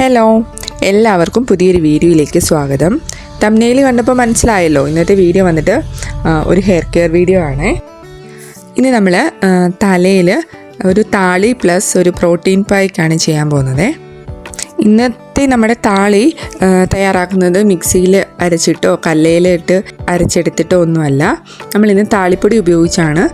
Hello എല്ലാവർക്കും പുതിയൊരു വീഡിയോയിലേക്ക് സ്വാഗതം. തമ്നയിൽ കണ്ടപ്പോൾ മനസ്സിലായല്ലോ. ഇന്നത്തെ വീഡിയോ വന്നിട്ട് ഒരു ഹെയർ കെയർ വീഡിയോ ആണ്. ഇനി നമ്മൾ തലയിൽ ഒരു താളി പ്ലസ് ഒരു പ്രോട്ടീൻ പായ്ക്കാണ് ചെയ്യാൻ പോകുന്നത്. ഇന്നത്തെ നമ്മുടെ താളി തയ്യാറാക്കുന്നത് മിക്സിയിൽ അരച്ചിട്ടോ കല്ലയിലിട്ട് അരച്ചെടുത്തിട്ടോ ഒന്നുമല്ല. നമ്മളിന്ന് താളിപ്പൊടി ഉപയോഗിച്ചാണ്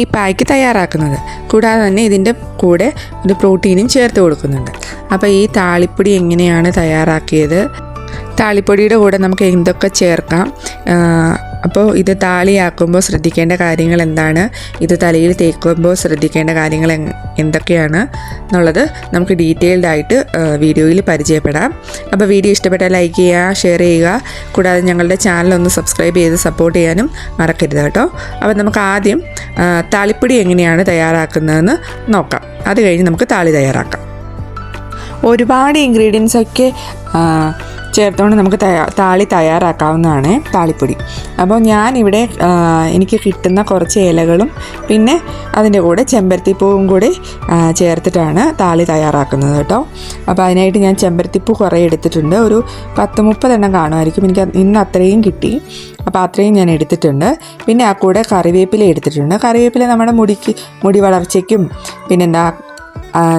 ഈ പായ്ക്ക് തയ്യാറാക്കുന്നത്. കൂടാതെ തന്നെ ഇതിന്റെ കൂടെ ഒരു പ്രോട്ടീനും ചേർത്ത് കൊടുക്കുന്നുണ്ട്. അപ്പോൾ ഈ താളിപ്പൊടി എങ്ങനെയാണ് തയ്യാറാക്കിയത്? താളിപ്പൊടിയുടെ കൂടെ നമുക്ക് എന്തൊക്കെ ചേർക്കാം? അപ്പോൾ ഇത് താളിയാക്കുമ്പോൾ ശ്രദ്ധിക്കേണ്ട കാര്യങ്ങൾ എന്താണ്? ഇത് തലയിൽ തേക്കുമ്പോൾ ശ്രദ്ധിക്കേണ്ട കാര്യങ്ങൾ എന്തൊക്കെയാണ് എന്നുള്ളത് നമുക്ക് ഡീറ്റെയിൽഡ് ആയിട്ട് വീഡിയോയിൽ പരിചയപ്പെടാം. അപ്പോൾ വീഡിയോ ഇഷ്ടപ്പെട്ടാൽ ലൈക്ക് ചെയ്യുക ഷെയർ ചെയ്യുക. കൂടാതെ ഞങ്ങളുടെ ചാനൽ ഒന്ന് സബ്സ്ക്രൈബ് ചെയ്ത് സപ്പോർട്ട് ചെയ്യാനും മറക്കരുത് കേട്ടോ. അപ്പോൾ നമുക്ക് ആദ്യം താളിപ്പൊടി എങ്ങനെയാണ് തയ്യാറാക്കുന്നതെന്ന് നോക്കാം. അത് കഴിഞ്ഞ് നമുക്ക് താളി തയ്യാറാക്കാം. ഒരുപാട് ഇൻഗ്രീഡിയൻസ് ഒക്കെ ചേർത്തുകൊണ്ട് നമുക്ക് താളി തയ്യാറാക്കാവുന്നതാണ് താളിപ്പൊടി. അപ്പോൾ ഞാനിവിടെ എനിക്ക് കിട്ടുന്ന കുറച്ച് ഇലകളും പിന്നെ അതിന്റെ കൂടെ ചെമ്പരത്തിപ്പൂവും കൂടി ചേർത്തിട്ടാണ് താളി തയ്യാറാക്കുന്നത് കേട്ടോ. അപ്പോൾ അതിനായിട്ട് ഞാൻ ചെമ്പരത്തിപ്പൂ കുറേ എടുത്തിട്ടുണ്ട്. ഒരു പത്ത് മുപ്പതെണ്ണം കാണുമായിരിക്കും. എനിക്ക് ഇന്ന് അത്രയും കിട്ടി. അപ്പോൾ അത്രയും ഞാൻ എടുത്തിട്ടുണ്ട്. പിന്നെ ആ കൂടെ കറിവേപ്പില എടുത്തിട്ടുണ്ട്. കറിവേപ്പില നമ്മുടെ മുടിക്ക് മുടി വളർച്ചയ്ക്കും പിന്നെന്താ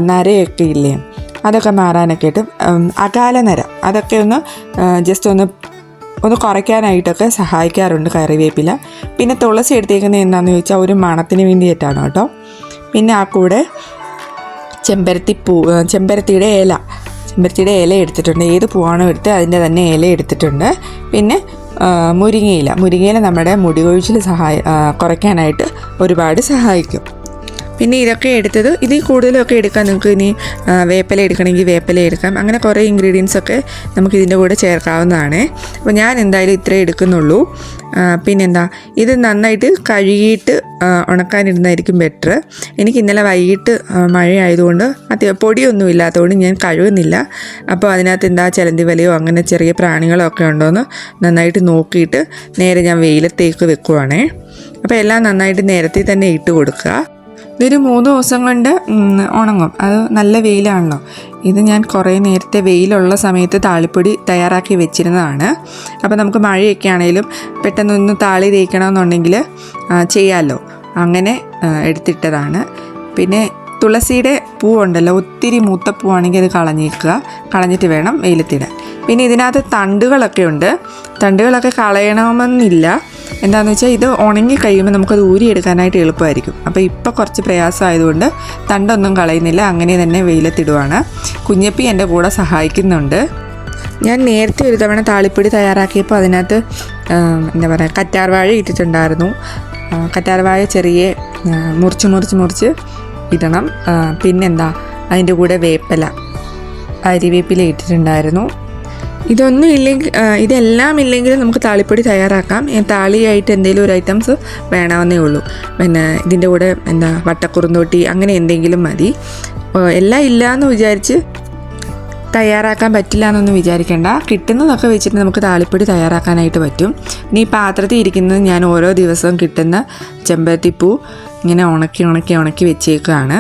നരയൊക്കെ ഇല്ലേ? അതൊക്കെ മാറാനൊക്കെ ആയിട്ട് അകാല അതൊക്കെ ഒന്ന് ജസ്റ്റ് ഒന്ന് ഒന്ന് കുറയ്ക്കാനായിട്ടൊക്കെ സഹായിക്കാറുണ്ട് കറിവേപ്പില. പിന്നെ തുളസി എടുത്തേക്കുന്നത് എന്താണെന്ന് ചോദിച്ചാൽ ഒരു മണത്തിന് വേണ്ടിയിട്ടാണ് കേട്ടോ. പിന്നെ ആ കൂടെ ചെമ്പരത്തി പൂ ചെമ്പരത്തിയുടെ ഇല. ചെമ്പരത്തിയുടെ ഇല എടുത്തിട്ടുണ്ട്. ഏത് പൂവാണോ എടുത്ത് അതിന്റെ തന്നെ ഇല എടുത്തിട്ടുണ്ട്. പിന്നെ മുരിങ്ങയില. മുരിങ്ങയില നമ്മുടെ മുടി കൊഴിച്ചിൽ സഹായ കുറയ്ക്കാനായിട്ട് ഒരുപാട് സഹായിക്കും. പിന്നെ ഇതൊക്കെ എടുത്തത് ഇതിൽ കൂടുതലൊക്കെ എടുക്കാം നിങ്ങൾക്ക് ഇനി വേപ്പല എടുക്കണമെങ്കിൽ വേപ്പില എടുക്കാം. അങ്ങനെ കുറേ ഇൻഗ്രീഡിയൻസ് ഒക്കെ നമുക്ക് ഇതിന്റെ കൂടെ ചേർക്കാവുന്നതാണ്. അപ്പോൾ ഞാൻ എന്തായാലും ഇത്രേ എടുക്കുന്നുള്ളൂ. പിന്നെന്താ ഇത് നന്നായിട്ട് കഴുകിയിട്ട് ഉണക്കാനിരുന്നായിരിക്കും ബെറ്റർ എനിക്ക് ഇന്നലെ വൈകിട്ട് മഴയായതുകൊണ്ട് അത്യ പൊടിയൊന്നും ഇല്ലാത്തതുകൊണ്ട് ഞാൻ കഴുകുന്നില്ല. അപ്പോൾ അതിനകത്ത് എന്താ ചിലന്തി വലയോ അങ്ങനെ ചെറിയ പ്രാണികളോ ഒക്കെ ഉണ്ടോയെന്ന് നന്നായിട്ട് നോക്കിയിട്ട് നേരെ ഞാൻ വെയിലത്തേക്ക് വെക്കുവാണേ. അപ്പോൾ എല്ലാം നന്നായിട്ട് നേരത്തെ തന്നെ ഇട്ട് കൊടുക്കുക. ഇതൊരു മൂന്ന് ദിവസം കൊണ്ട് ഉണങ്ങും. അത് നല്ല വെയിലാണല്ലോ. ഇത് ഞാൻ കുറേ നേരത്തെ വെയിലുള്ള സമയത്ത് താളിപ്പൊടി തയ്യാറാക്കി വെച്ചിരുന്നതാണ്. അപ്പോൾ നമുക്ക് മഴയൊക്കെ ആണെങ്കിലും പെട്ടെന്നൊന്ന് താളി തേക്കണമെന്നുണ്ടെങ്കിൽ ചെയ്യാമല്ലോ അങ്ങനെ എടുത്തിട്ടതാണ്. പിന്നെ തുളസിയുടെ പൂവുണ്ടല്ലോ ഒത്തിരി മൂത്ത പൂവാണെങ്കിൽ അത് കളഞ്ഞേക്കുക. കളഞ്ഞിട്ട് വേണം വെയിലത്തിടാൻ. പിന്നെ ഇതിനകത്ത് തണ്ടുകളൊക്കെ ഉണ്ട്. തണ്ടുകളൊക്കെ കളയണമെന്നില്ല. എന്താണെന്ന് വെച്ചാൽ ഇത് ഉണങ്ങി കഴിയുമ്പോൾ നമുക്കത് ഊരിയെടുക്കാനായിട്ട് എളുപ്പമായിരിക്കും. അപ്പോൾ ഇപ്പോൾ കുറച്ച് പ്രയാസമായതുകൊണ്ട് തണ്ടൊന്നും കളയുന്നില്ല അങ്ങനെ തന്നെ വെയിലത്തിടുവാണ്. കുഞ്ഞപ്പി എന്റെ കൂടെ സഹായിക്കുന്നുണ്ട്. ഞാൻ നേരത്തെ ഒരു തവണ താളിപ്പൊടി തയ്യാറാക്കിയപ്പോൾ അതിനകത്ത് എന്താ പറയുക കറ്റാർവാഴ ഇട്ടിട്ടുണ്ടായിരുന്നു. കറ്റാർവാഴ ചെറിയ മുറിച്ച് മുറിച്ച് മുറിച്ച് ഇടണം. പിന്നെന്താ അതിന്റെ കൂടെ വേപ്പില അരിവേപ്പില ഇട്ടിട്ടുണ്ടായിരുന്നു. ഇതൊന്നും ഇല്ലെങ്കിൽ ഇതെല്ലാം ഇല്ലെങ്കിലും നമുക്ക് താളിപ്പൊടി തയ്യാറാക്കാം. താളിയായിട്ട് എന്തെങ്കിലും ഒരു ഐറ്റംസ് വേണമെന്നേ ഉള്ളൂ. പിന്നെ ഇതിന്റെ കൂടെ എന്താ വട്ടക്കുറുന്തോട്ടി അങ്ങനെ എന്തെങ്കിലും മതി. എല്ലാം ഇല്ല എന്ന് വിചാരിച്ച് തയ്യാറാക്കാൻ പറ്റില്ല എന്നൊന്നും വിചാരിക്കേണ്ട. കിട്ടുന്നതൊക്കെ വെച്ചിട്ട് നമുക്ക് താളിപ്പൊടി തയ്യാറാക്കാനായിട്ട് പറ്റും. ഇനി പാത്രത്തിൽ ഇരിക്കുന്നത് ഞാൻ ഓരോ ദിവസവും കിട്ടുന്ന ചെമ്പരത്തിപ്പൂ ഇങ്ങനെ ഉണക്കി ഉണക്കി ഉണക്കി വെച്ചേക്കുകയാണ്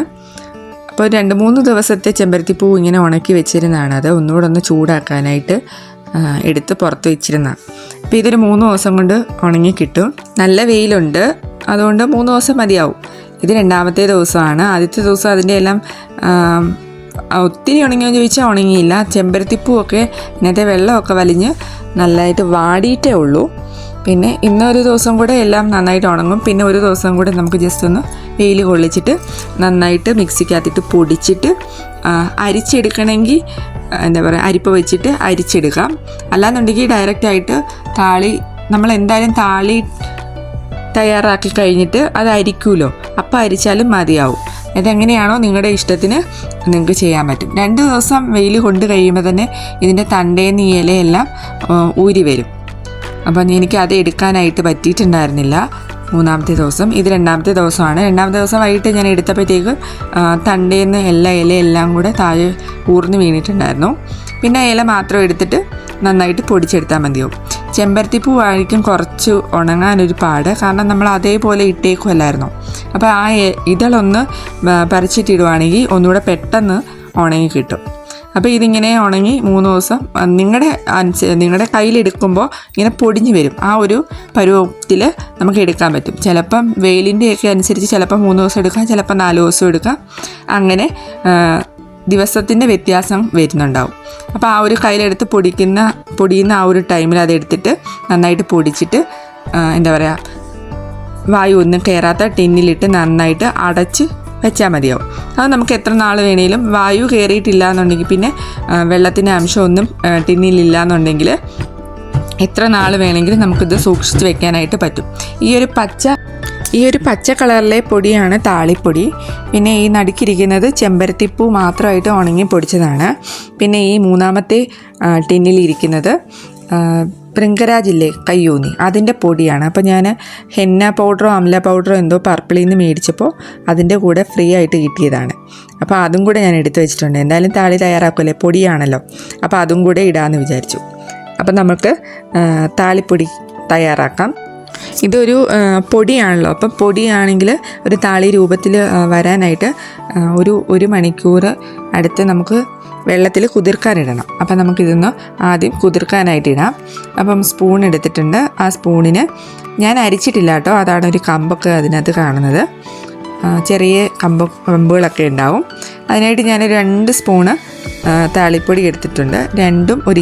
അപ്പോൾ രണ്ട് മൂന്ന് ദിവസത്തെ ചെമ്പരത്തിപ്പൂ ഇങ്ങനെ ഉണക്കി വെച്ചിരുന്നതാണ്. അത് ഒന്നുകൂടെ ഒന്ന് ചൂടാക്കാനായിട്ട് എടുത്ത് പുറത്ത് വെച്ചിരുന്ന. അപ്പോൾ ഇതൊരു മൂന്ന് ദിവസം കൊണ്ട് ഉണങ്ങി കിട്ടും. നല്ല വെയിലുണ്ട്. അതുകൊണ്ട് മൂന്ന് ദിവസം മതിയാവും. ഇത് രണ്ടാമത്തെ ദിവസമാണ്. ആദ്യത്തെ ദിവസം അതിന്റെ എല്ലാം ഒത്തിരി ഉണങ്ങിയെന്ന് ചോദിച്ചാൽ ഉണങ്ങിയില്ല. ചെമ്പരത്തിപ്പൂവൊക്കെ ഇന്നത്തെ വെള്ളമൊക്കെ വലിഞ്ഞ് നല്ലതായിട്ട് വാടിയിട്ടേ ഉള്ളൂ. പിന്നെ ഇന്നൊരു ദിവസം കൂടെ എല്ലാം നന്നായിട്ട് ഉണങ്ങും. പിന്നെ ഒരു ദിവസം കൂടെ നമുക്ക് ജസ്റ്റ് ഒന്ന് വെയിൽ കൊള്ളിച്ചിട്ട് നന്നായിട്ട് മിക്സിക്കകത്തിട്ട് പൊടിച്ചിട്ട് അരിച്ചെടുക്കണമെങ്കിൽ എന്താ പറയുക അരിപ്പ വെച്ചിട്ട് അരിച്ചെടുക്കാം. അല്ലാന്നുണ്ടെങ്കിൽ ഡയറക്റ്റായിട്ട് താളി നമ്മൾ എന്തായാലും താളി തയ്യാറാക്കി കഴിഞ്ഞിട്ട് അത് അരിക്കൂലോ? അപ്പോൾ അരിച്ചാലും മതിയാവും. ഇതെങ്ങനെയാണോ നിങ്ങളുടെ ഇഷ്ടത്തിന് നിങ്ങൾക്ക് ചെയ്യാൻ പറ്റും. രണ്ട് ദിവസം വെയിൽ കൊണ്ട് കഴിയുമ്പോൾ തന്നെ ഇതിന്റെ തണ്ടേന്ന് ഈ ഇലയെല്ലാം ഊരി വരും. അപ്പം എനിക്ക് അത് എടുക്കാനായിട്ട് പറ്റിയിട്ടുണ്ടായിരുന്നില്ല. മൂന്നാമത്തെ ദിവസം. ഇത് രണ്ടാമത്തെ ദിവസമാണ്. രണ്ടാമത്തെ ദിവസം വൈകിട്ട് ഞാൻ എടുത്തപ്പോഴത്തേക്ക് തണ്ടേന്ന് എല്ലാ ഇലയെല്ലാം കൂടെ താഴെ ഊർന്ന് വീണിട്ടുണ്ടായിരുന്നു. പിന്നെ ഇല മാത്രം എടുത്തിട്ട് നന്നായിട്ട് പൊടിച്ചെടുത്താൽ മതിയാവും. ചെമ്പരത്തിപ്പൂ ആയിരിക്കും കുറച്ച് ഉണങ്ങാനൊരു പാട്. കാരണം നമ്മൾ അതേപോലെ ഇട്ടേക്കുമല്ലായിരുന്നു അപ്പോൾ ആ ഇതളൊന്ന് പറിച്ചിട്ടിടുവാണെങ്കിൽ ഒന്നുകൂടെ പെട്ടെന്ന് ഉണങ്ങി കിട്ടും. അപ്പോൾ ഇതിങ്ങനെ ഉണങ്ങി മൂന്ന് ദിവസം നിങ്ങളുടെ നിങ്ങളുടെ കയ്യിലെടുക്കുമ്പോൾ ഇങ്ങനെ പൊടിഞ്ഞു വരും. ആ ഒരു പരുവത്തിൽ നമുക്ക് എടുക്കാൻ പറ്റും. ചിലപ്പം വെയിലിന്റെയൊക്കെ അനുസരിച്ച് ചിലപ്പം മൂന്ന് ദിവസം എടുക്കാം ചിലപ്പം നാല് ദിവസം എടുക്കാം. അങ്ങനെ ദിവസത്തിന്റെ വ്യത്യാസം വരുന്നുണ്ടാവും. അപ്പോൾ ആ ഒരു കയ്യിലെടുത്ത് പൊടിക്കുന്ന പൊടിയുന്ന ആ ഒരു ടൈമിൽ അതെടുത്തിട്ട് നന്നായിട്ട് പൊടിച്ചിട്ട് എന്താ പറയുക വായു ഒന്നും കയറാത്ത ടിന്നിലിട്ട് നന്നായിട്ട് അടച്ച് വെച്ചാൽ മതിയാവും. അത് നമുക്ക് എത്ര നാൾ വേണേലും വായു കയറിയിട്ടില്ല എന്നുണ്ടെങ്കിൽ പിന്നെ വെള്ളത്തിന്റെ അംശമൊന്നും ടിന്നിലില്ല എന്നുണ്ടെങ്കിൽ എത്ര നാൾ വേണമെങ്കിലും നമുക്കിത് സൂക്ഷിച്ച് വെക്കാനായിട്ട് പറ്റും. ഈ ഒരു പച്ച ഈ ഒരു പച്ച കളറിലെ പൊടിയാണ് താളിപ്പൊടി. പിന്നെ ഈ നടുക്കിരിക്കുന്നത് ചെമ്പരത്തിപ്പൂ മാത്രമായിട്ട് ഉണങ്ങി പൊടിച്ചതാണ്. പിന്നെ ഈ മൂന്നാമത്തെ ടിന്നിലിരിക്കുന്നത് ആ, ഭൃംഗരാജില്ലേ കയ്യൂന്നി. അതിന്റെ പൊടിയാണ്. അപ്പോൾ ഞാൻ ഹെന്ന പൗഡറോ അമല പൗഡറോ എന്തോ പർപ്പിളിൽ നിന്ന് മേടിച്ചപ്പോൾ അതിന്റെ കൂടെ ഫ്രീ ആയിട്ട് കിട്ടിയതാണ്. അപ്പോൾ അതും കൂടെ ഞാൻ എടുത്തു വെച്ചിട്ടുണ്ട്. എന്തായാലും താളി തയ്യാറാക്കുമല്ലേ? പൊടിയാണല്ലോ. അപ്പോൾ അതും കൂടെ ഇടാമെന്ന് വിചാരിച്ചു. അപ്പോൾ നമുക്ക് താളിപ്പൊടി തയ്യാറാക്കാം. ഇതൊരു പൊടിയാണല്ലോ. അപ്പം പൊടിയാണെങ്കിൽ ഒരു താളി രൂപത്തിൽ വരാനായിട്ട് ഒരു ഒരു മണിക്കൂർ അടുത്ത് നമുക്ക് വെള്ളത്തിൽ കുതിർക്കാനിടണം. അപ്പം നമുക്കിതൊന്ന് ആദ്യം കുതിർക്കാനായിട്ട് ഇടാം അപ്പം സ്പൂൺ എടുത്തിട്ടുണ്ട്. ആ സ്പൂണിന് ഞാൻ അരിച്ചിട്ടില്ല കേട്ടോ. അതാണ് ഒരു കമ്പൊക്കെ അതിനകത്ത് കാണുന്നത്. ചെറിയ കമ്പ കമ്പുകളൊക്കെ ഉണ്ടാവും. അതിനായിട്ട് ഞാൻ രണ്ട് സ്പൂണ് താളിപ്പൊടി എടുത്തിട്ടുണ്ട്. രണ്ടും ഒരു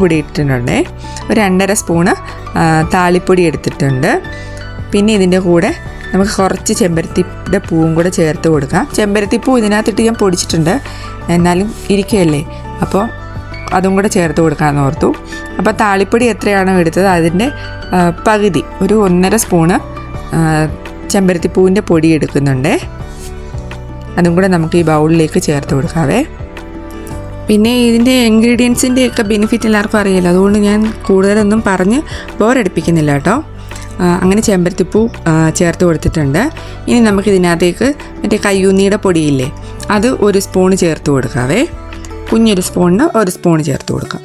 കൂടി ഇട്ടിട്ടുണ്ട്. ഒരു രണ്ടര സ്പൂണ് താളിപ്പൊടി എടുത്തിട്ടുണ്ട്. പിന്നെ ഇതിന്റെ കൂടെ നമുക്ക് കുറച്ച് ചെമ്പരത്തിയുടെ പൂവും കൂടെ ചേർത്ത് കൊടുക്കാം. ചെമ്പരത്തിപ്പൂ ഇതിനകത്തിട്ട് ഞാൻ പൊടിച്ചിട്ടുണ്ട്. എന്നാലും ഇരിക്കുകയല്ലേ അപ്പോൾ അതും കൂടെ ചേർത്ത് കൊടുക്കാമെന്ന് ഓർത്തു. അപ്പോൾ താളിപ്പൊടി എത്രയാണോ എടുത്തത് അതിന്റെ പകുതി ഒരു ഒന്നര സ്പൂണ് ചെമ്പരത്തിപ്പൂവിന്റെ പൊടി എടുക്കുന്നുണ്ട്. അതും കൂടെ നമുക്ക് ഈ ബൗളിലേക്ക് ചേർത്ത് കൊടുക്കാവേ. പിന്നെ ഇതിന്റെ ഇൻഗ്രീഡിയൻസിന്റെ ഒക്കെ ബെനിഫിറ്റ് എല്ലാവർക്കും അറിയില്ല അതുകൊണ്ട് ഞാൻ കൂടുതലൊന്നും പറഞ്ഞ് ബോറടിപ്പിക്കുന്നില്ല കേട്ടോ. അങ്ങനെ ചെമ്പരത്തിപ്പൂ ചേർത്ത് കൊടുത്തിട്ടുണ്ട്. ഇനി നമുക്ക് ഇതിനകത്തേക്ക് മറ്റേ കയ്യൂന്നിയുടെ പൊടിയില്ലേ അത് ഒരു സ്പൂൺ ചേർത്ത് കൊടുക്കാവേ. കുഞ്ഞൊരു സ്പൂണിന് ഒരു സ്പൂൺ ചേർത്ത് കൊടുക്കാം.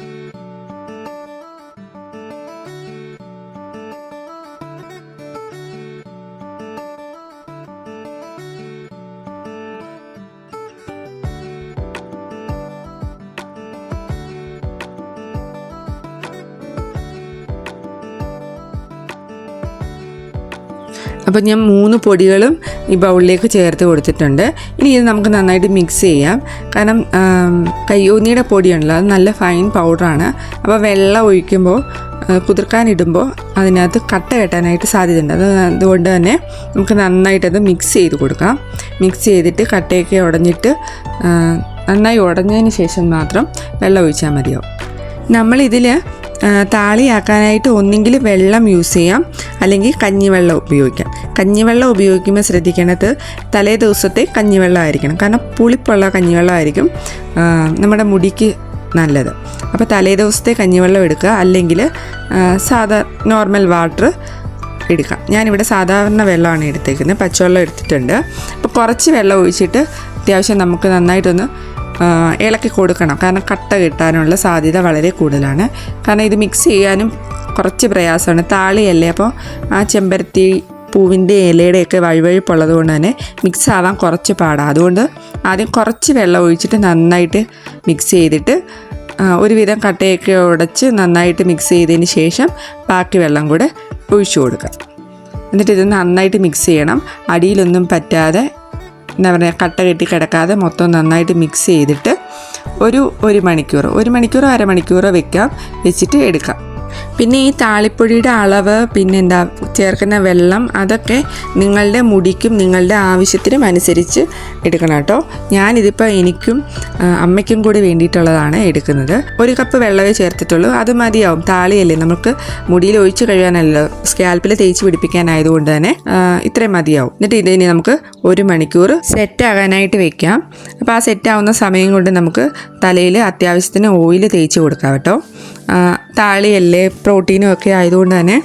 അപ്പോൾ ഞാൻ മൂന്ന് പൊടികളും ഈ ബൗളിലേക്ക് ചേർത്ത് കൊടുത്തിട്ടുണ്ട്. ഇനി ഇത് നമുക്ക് നന്നായിട്ട് മിക്സ് ചെയ്യാം. കാരണം കയ്യോന്നിയുടെ പൊടിയുണ്ടല്ലോ അത് നല്ല ഫൈൻ പൗഡറാണ് അപ്പോൾ വെള്ളം ഒഴിക്കുമ്പോൾ കുതിർക്കാനിടുമ്പോൾ അതിനകത്ത് കട്ട കെട്ടാനായിട്ട് സാധ്യതയുണ്ട്. അത് അതുകൊണ്ട് തന്നെ നമുക്ക് നന്നായിട്ടത് മിക്സ് ചെയ്ത് കൊടുക്കാം. മിക്സ് ചെയ്തിട്ട് കട്ടയൊക്കെ ഉടഞ്ഞിട്ട് നന്നായി ഉടഞ്ഞതിന് ശേഷം മാത്രം വെള്ളം ഒഴിച്ചാൽ മതിയാവും. നമ്മളിതിൽ താളിയാക്കാനായിട്ട് ഒന്നെങ്കിൽ വെള്ളം യൂസ് ചെയ്യാം അല്ലെങ്കിൽ കഞ്ഞിവെള്ളം ഉപയോഗിക്കാം. കഞ്ഞിവെള്ളം ഉപയോഗിക്കുമ്പോൾ ശ്രദ്ധിക്കേണ്ടത് തലേ ദിവസത്തെ കഞ്ഞിവെള്ളം ആയിരിക്കണം. കാരണം പുളിപ്പുള്ള കഞ്ഞിവെള്ളമായിരിക്കും നമ്മുടെ മുടിക്ക് നല്ലത്. അപ്പോൾ തലേ ദിവസത്തെ കഞ്ഞിവെള്ളം എടുക്കുക അല്ലെങ്കിൽ സാധാ നോർമൽ വാട്ടർ എടുക്കാം ഞാനിവിടെ സാധാരണ വെള്ളമാണ് എടുത്തേക്കുന്നത് പച്ചവെള്ളം എടുത്തിട്ടുണ്ട്. അപ്പോൾ കുറച്ച് വെള്ളം ഒഴിച്ചിട്ട് അത്യാവശ്യം നമുക്ക് നന്നായിട്ടൊന്ന് ഇളക്കി കൊടുക്കണം. കാരണം കട്ട കിട്ടാനുള്ള സാധ്യത വളരെ കൂടുതലാണ്. കാരണം ഇത് മിക്സ് ചെയ്യാനും കുറച്ച് പ്രയാസമാണ്. താളിയല്ലേ? അപ്പോൾ ആ ചെമ്പരത്തി പൂവിന്റെ ഇലയുടെയൊക്കെ വഴുവഴുപ്പുള്ളത് കൊണ്ട് തന്നെ മിക്സ് ആവാൻ കുറച്ച് പാടാണ് അതുകൊണ്ട് ആദ്യം കുറച്ച് വെള്ളം ഒഴിച്ചിട്ട് നന്നായിട്ട് മിക്സ് ചെയ്തിട്ട് ഒരുവിധം കട്ടയൊക്കെ ഉടച്ച് നന്നായിട്ട് മിക്സ് ചെയ്തതിന് ശേഷം ബാക്കി വെള്ളം കൂടെ ഒഴിച്ചു കൊടുക്കുക. എന്നിട്ട് ഇത് നന്നായിട്ട് മിക്സ് ചെയ്യണം. അടിയിലൊന്നും പറ്റാതെ എന്താ പറയുക കട്ട കെട്ടി കിടക്കാതെ മൊത്തം നന്നായിട്ട് മിക്സ് ചെയ്തിട്ട് ഒരു ഒരു മണിക്കൂർ ഒരു മണിക്കൂറോ അരമണിക്കൂറോ വെക്കാം വെച്ചിട്ട് എടുക്കാം. പിന്നെ ഈ താളിപ്പൊടിയുടെ അളവ് പിന്നെ എന്താ ചേർക്കുന്ന വെള്ളം അതൊക്കെ നിങ്ങളുടെ മുടിക്കും നിങ്ങളുടെ ആവശ്യത്തിനും അനുസരിച്ച് എടുക്കണം കേട്ടോ. ഞാനിതിപ്പോൾ എനിക്കും അമ്മയ്ക്കും കൂടി വേണ്ടിയിട്ടുള്ളതാണ് എടുക്കുന്നത്. ഒരു കപ്പ് വെള്ളമേ ചേർത്തിട്ടുള്ളൂ. അത് മതിയാവും. താളിയല്ലേ? നമുക്ക് മുടിയിൽ ഒഴിച്ചു കഴിയാനല്ലോ. സ്കാൽപ്പിൽ തേച്ച് പിടിപ്പിക്കാനായതുകൊണ്ട് തന്നെ ഇത്രയും മതിയാവും. എന്നിട്ട് ഇതിനി നമുക്ക് ഒരു മണിക്കൂർ സെറ്റ് ആകാനായിട്ട് വെക്കാം. അപ്പോൾ ആ സെറ്റ് ആവുന്ന സമയം കൊണ്ട് നമുക്ക് തലയിൽ അത്യാവശ്യത്തിന് ഓയിൽ തേച്ച് കൊടുക്കാം കേട്ടോ. താളിയല്ലേ പ്രോട്ടീനും ഒക്കെ ആയതുകൊണ്ട് തന്നെ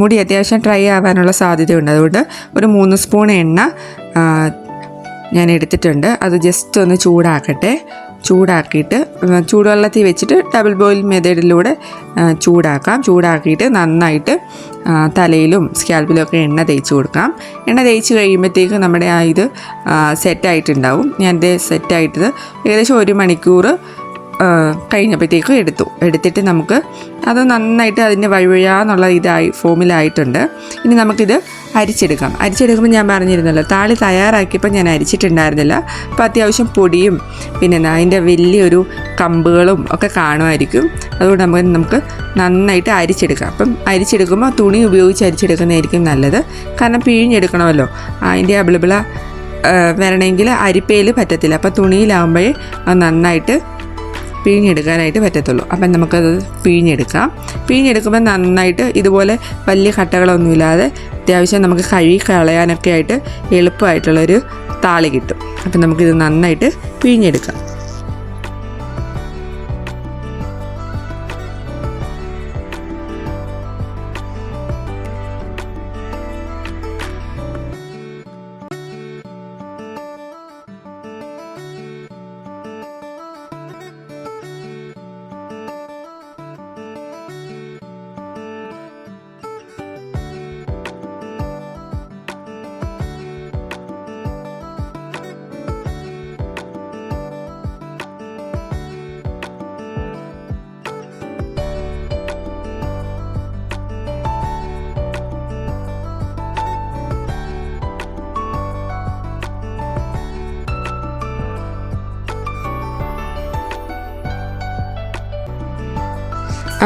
മുടി അത്യാവശ്യം ഡ്രൈ ആവാനുള്ള സാധ്യതയുണ്ട്. അതുകൊണ്ട് ഒരു മൂന്ന് സ്പൂൺ എണ്ണ ഞാൻ എടുത്തിട്ടുണ്ട്. അത് ജസ്റ്റ് ഒന്ന് ചൂടാക്കട്ടെ. ചൂടാക്കിയിട്ട് ചൂടുവെള്ളത്തിൽ വെച്ചിട്ട് ഡബിൾ ബോയിൽ മെത്തേഡിലൂടെ ചൂടാക്കാം. ചൂടാക്കിയിട്ട് നന്നായിട്ട് തലയിലും സ്കാൽപ്പിലും ഒക്കെ എണ്ണ തേച്ച് കൊടുക്കാം. എണ്ണ തേച്ച് കഴിയുമ്പോഴത്തേക്ക് നമ്മുടെ ആ ഇത് സെറ്റായിട്ടുണ്ടാവും ഞാൻ ഇത് സെറ്റായിട്ടത് ഏകദേശം ഒരു മണിക്കൂർ കഴിഞ്ഞപ്പോഴത്തേക്കും എടുത്തു. എടുത്തിട്ട് നമുക്ക് അത് നന്നായിട്ട് അതിന്റെ വഴുവഴാന്നുള്ള ഇതായി ഫോമിലായിട്ടുണ്ട്. ഇനി നമുക്കിത് അരിച്ചെടുക്കാം. അരിച്ചെടുക്കുമ്പോൾ ഞാൻ പറഞ്ഞിരുന്നല്ലോ താളി തയ്യാറാക്കിയപ്പോൾ ഞാൻ അരിച്ചിട്ടുണ്ടായിരുന്നില്ല. അപ്പോൾ അത്യാവശ്യം പൊടിയും പിന്നെ അതിന്റെ വലിയൊരു കമ്പുകളും ഒക്കെ കാണുമായിരിക്കും. അതുകൊണ്ട് നമുക്ക് നമുക്ക് നന്നായിട്ട് അരിച്ചെടുക്കാം. അപ്പം അരിച്ചെടുക്കുമ്പോൾ തുണി ഉപയോഗിച്ച് അരിച്ചെടുക്കുന്നതായിരിക്കും നല്ലത്. കാരണം പിഴിഞ്ഞെടുക്കണമല്ലോ. അതിന്റെ അബിളിബിള വരണമെങ്കിൽ അരിപ്പയിൽ പറ്റത്തില്ല. അപ്പോൾ തുണിയിലാകുമ്പോഴേ അത് നന്നായിട്ട് പിഴിഞ്ഞെടുക്കാനായിട്ട് പറ്റത്തുള്ളൂ. അപ്പം നമുക്കത് പിഴിഞ്ഞെടുക്കാം. പിഴിഞ്ഞെടുക്കുമ്പോൾ നന്നായിട്ട് ഇതുപോലെ വലിയ കട്ടകളൊന്നുമില്ലാതെ അത്യാവശ്യം നമുക്ക് കഴുകി കളയാനൊക്കെ ആയിട്ട് എളുപ്പമായിട്ടുള്ളൊരു താളി കിട്ടും. അപ്പം നമുക്കിത് നന്നായിട്ട് പിഴിഞ്ഞെടുക്കാം.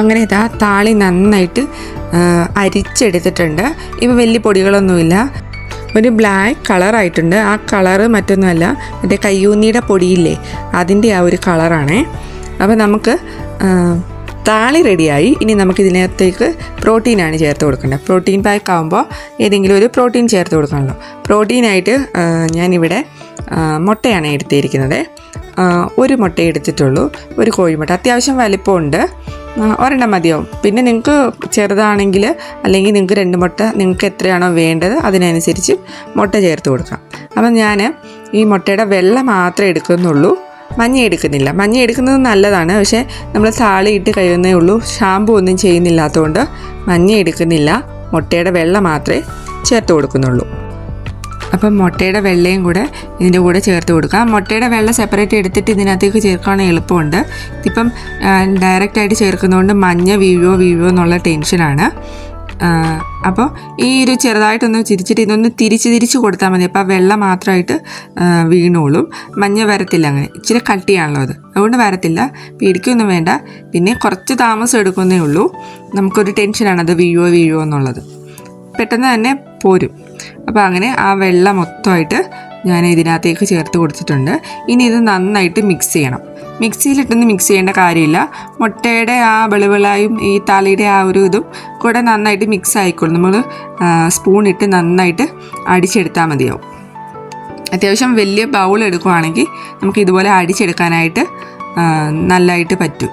അങ്ങനെ ഇതാ താളി നന്നായിട്ട് അരിച്ചെടുത്തിട്ടുണ്ട്. ഇപ്പം വലിയ പൊടികളൊന്നുമില്ല. ഒരു ബ്ലാക്ക് കളറായിട്ടുണ്ട് ആ കളറ് മറ്റൊന്നുമല്ല മറ്റേ കയ്യൂന്നിയുടെ പൊടിയില്ലേ അതിന്റെ ആ ഒരു കളറാണേ അപ്പോൾ നമുക്ക് താളി റെഡിയായി. ഇനി നമുക്ക് ഇതിനകത്തേക്ക് പ്രോട്ടീനാണ് ചേർത്ത് കൊടുക്കേണ്ടത്. പ്രോട്ടീൻ പാക്ക് ആകുമ്പോൾ ഏതെങ്കിലും ഒരു പ്രോട്ടീൻ ചേർത്ത് കൊടുക്കണമല്ലോ പ്രോട്ടീനായിട്ട് ഞാനിവിടെ മുട്ടയാണ് എടുത്തിരിക്കുന്നത്. ഒരു മുട്ട എടുത്തിട്ടുള്ളൂ. ഒരു കോഴിമുട്ട. അത്യാവശ്യം വലിപ്പമുണ്ട്. ഒരെണ്ണം മതിയാവും പിന്നെ നിങ്ങൾക്ക് ചെറുതാണെങ്കിൽ അല്ലെങ്കിൽ നിങ്ങൾക്ക് രണ്ട് മുട്ട നിങ്ങൾക്ക് എത്രയാണോ വേണ്ടത് അതിനനുസരിച്ച് മുട്ട ചേർത്ത് കൊടുക്കാം. അപ്പം ഞാൻ ഈ മുട്ടയുടെ വെള്ള മാത്രമേ എടുക്കുന്നുള്ളൂ. മഞ്ഞ എടുക്കുന്നില്ല. മഞ്ഞ എടുക്കുന്നത് നല്ലതാണ്. പക്ഷേ നമ്മൾ താളി ഇട്ട് കഴിയുന്നേ ഉള്ളൂ. ഷാമ്പു ഒന്നും ചെയ്യുന്നില്ലാത്തതുകൊണ്ട് മഞ്ഞ എടുക്കുന്നില്ല. മുട്ടയുടെ വെള്ള മാത്രമേ ചേർത്ത് കൊടുക്കുന്നുള്ളൂ. അപ്പം മുട്ടയുടെ വെള്ളയും കൂടെ ഇതിന്റെ കൂടെ ചേർത്ത് കൊടുക്കാം. മുട്ടയുടെ വെള്ള സെപ്പറേറ്റ് എടുത്തിട്ട് ഇതിനകത്തേക്ക് ചേർക്കുകയാണെങ്കിൽ എളുപ്പമുണ്ട്. ഇതിപ്പം ഡയറക്റ്റായിട്ട് ചേർക്കുന്നതുകൊണ്ട് മഞ്ഞ വീഴുവോ വീഴുവോ എന്നുള്ള ടെൻഷനാണ് അപ്പോൾ ഈ ഒരു ചെറുതായിട്ടൊന്ന് ചിരിച്ചിട്ട് ഇതൊന്ന് തിരിച്ച് തിരിച്ച് കൊടുത്താൽ മതി. അപ്പോൾ ആ വെള്ള മാത്രമായിട്ട് വീണോളും. മഞ്ഞ വരത്തില്ല അങ്ങനെ. ഇച്ചിരി കട്ടിയാണല്ലോ അത്. അതുകൊണ്ട് വരത്തില്ല. പേടിക്കൊന്നും വേണ്ട. പിന്നെ കുറച്ച് താമസം എടുക്കുന്നേ ഉള്ളൂ. നമുക്കൊരു ടെൻഷനാണ് അത് വീഴുവോ വീഴുവോ എന്നുള്ളത്. പെട്ടെന്ന് തന്നെ പോരും. അപ്പോൾ അങ്ങനെ ആ വെള്ളം മൊത്തമായിട്ട് ഞാൻ ഇതിനകത്തേക്ക് ചേർത്ത് കൊടുത്തിട്ടുണ്ട്. ഇനി ഇത് നന്നായിട്ട് മിക്സ് ചെയ്യണം. മിക്സിയിലിട്ടൊന്ന് മിക്സ് ചെയ്യേണ്ട കാര്യമില്ല. മുട്ടയുടെ ആ വെളുവിളായും ഈ തലയുടെ ആ ഒരു ഇതും കൂടെ നന്നായിട്ട് മിക്സ് ആയിക്കോളും. നമ്മൾ സ്പൂൺ ഇട്ട് നന്നായിട്ട് അടിച്ചെടുത്താൽ മതിയാവും. അത്യാവശ്യം വലിയ ബൗൾ എടുക്കുവാണെങ്കിൽ നമുക്ക് ഇതുപോലെ അടിച്ചെടുക്കാനായിട്ട് നല്ലതായിട്ട് പറ്റും.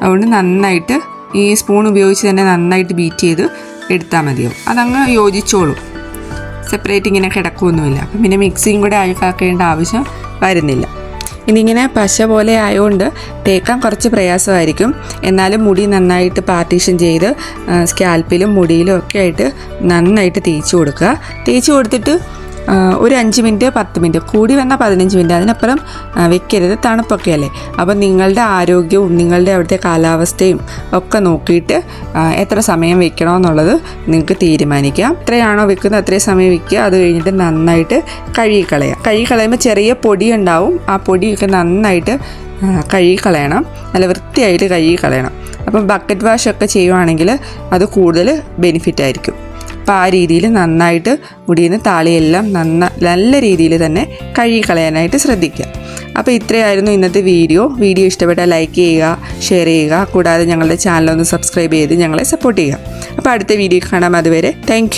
അതുകൊണ്ട് നന്നായിട്ട് ഈ സ്പൂൺ ഉപയോഗിച്ച് തന്നെ നന്നായിട്ട് ബീറ്റ് ചെയ്ത് എടുത്താൽ മതിയാവും. അതങ്ങ് യോജിച്ചോളും. സെപ്പറേറ്റ് ഇങ്ങനെ കിടക്കുകയൊന്നുമില്ല അപ്പം പിന്നെ മിക്സിയും കൂടെ അഴുക്കാക്കേണ്ട ആവശ്യം വരുന്നില്ല. ഇതിങ്ങനെ പശ പോലെ ആയതുകൊണ്ട് തേക്കാൻ കുറച്ച് പ്രയാസമായിരിക്കും. എന്നാലും മുടി നന്നായിട്ട് പാർട്ടീഷൻ ചെയ്ത് സ്കാൽപ്പിലും മുടിയിലും ഒക്കെ ആയിട്ട് നന്നായിട്ട് തേച്ച് കൊടുക്കുക. തേച്ച് കൊടുത്തിട്ട് ഒരു അഞ്ച് മിനിറ്റ് പത്ത് മിനിറ്റ് കൂടി വന്നാൽ പതിനഞ്ച് മിനിറ്റ്. അതിനപ്പുറം വെക്കരുത്. തണുപ്പൊക്കെ അല്ലേ അപ്പം നിങ്ങളുടെ ആരോഗ്യവും നിങ്ങളുടെ അവിടുത്തെ കാലാവസ്ഥയും ഒക്കെ നോക്കിയിട്ട് എത്ര സമയം വെക്കണമെന്നുള്ളത് നിങ്ങൾക്ക് തീരുമാനിക്കാം. എത്രയാണോ വെക്കുന്നത് അത്രയും സമയം വെക്കുക. അത് കഴിഞ്ഞിട്ട് നന്നായിട്ട് കഴുകിക്കളയാം. കഴുകിക്കളയുമ്പോൾ ചെറിയ പൊടി ഉണ്ടാവും ആ പൊടിയൊക്കെ നന്നായിട്ട് കഴുകിക്കളയണം. നല്ല വൃത്തിയായിട്ട് കഴുകിക്കളയണം. അപ്പം ബക്കറ്റ് വാഷ് ഒക്കെ ചെയ്യുവാണെങ്കിൽ അത് കൂടുതൽ ബെനിഫിറ്റ് ആയിരിക്കും അപ്പോൾ ആ രീതിയിൽ നന്നായിട്ട് മുടിയിൽ നിന്ന് താളിയെല്ലാം നന്ന നല്ല രീതിയിൽ തന്നെ കഴുകിക്കളയാനായിട്ട് ശ്രദ്ധിക്കുക. അപ്പോൾ ഇത്രയായിരുന്നു ഇന്നത്തെ വീഡിയോ. വീഡിയോ ഇഷ്ടപ്പെട്ടാൽ ലൈക്ക് ചെയ്യുക ഷെയർ ചെയ്യുക. കൂടാതെ ഞങ്ങളുടെ ചാനലൊന്ന് സബ്സ്ക്രൈബ് ചെയ്ത് ഞങ്ങളെ സപ്പോർട്ട് ചെയ്യുക. അപ്പോൾ അടുത്ത വീഡിയോ കാണാം. അതുവരെ താങ്ക്